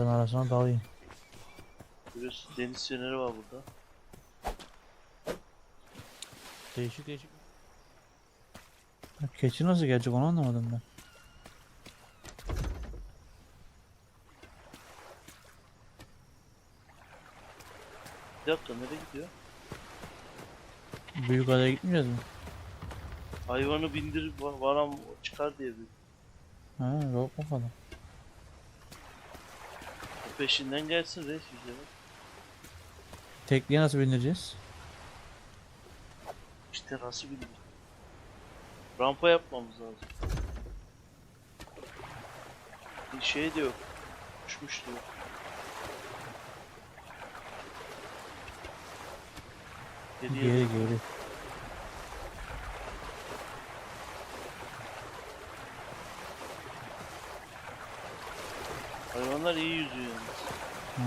Ben arasına dalayım. Görüyorsun deniz feneri var burada. Değişik değişik. Ya Keçi nasıl gelecek onu anlamadım ben. Bir dakika nereye gidiyor? Büyük adaya gitmeyeceğiz mi? Hayvanı bindir va- varan çıkar diye bir Ha yok bakalım. Peşinden gelsin reis bize. Tekliğe nasıl bindireceğiz? İşte nasıl bindir? Rampa yapmamız lazım. Bir şey de yok. Uçmuş diyor. Geriye Geri geri. Hayvanlar iyi yüzüyor. Ha.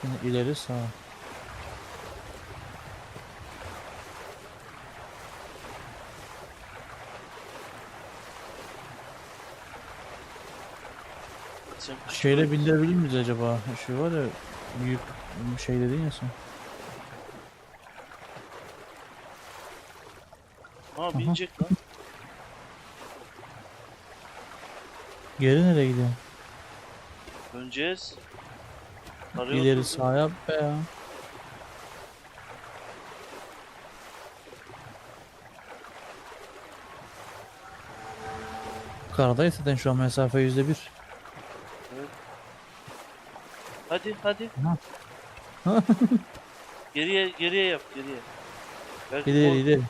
Şimdi ileri sağ. Sen Şeyle bindirebilir miyiz acaba? Şu var ya büyük şey dedin ya sen. Ha binecek lan. Geri nereye gidiyor? Döneceğiz. Arıyor İleri durdu. sağ yap be ya. Karadayız zaten şu an mesafe yüzde bir. Hadi hadi. Ha. geriye geriye yap geriye. Belki İleri ileri.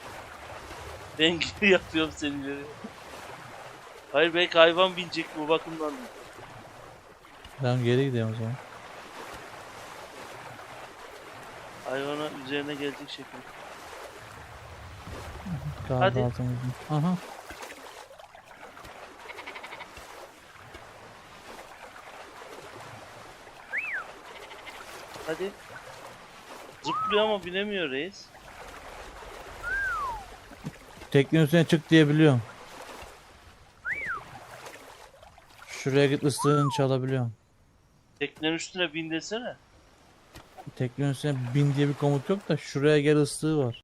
Ben geri yapıyorum seni ileri. Hayır belki hayvan binecek bu bakımdan. değil. Ben geri gidiyorum o zaman. Hayvana üzerine gelecek şekilde. Kağıdı Hadi. altımızda. Aha. Hadi. Zıplıyor ama binemiyor reis. Teknenin üstüne çık diye biliyorum. Şuraya git ıslığını çalabiliyorum. Teknenin üstüne bin desene. Teknenin üstüne bin diye bir komut yok da şuraya gel ıslığı var.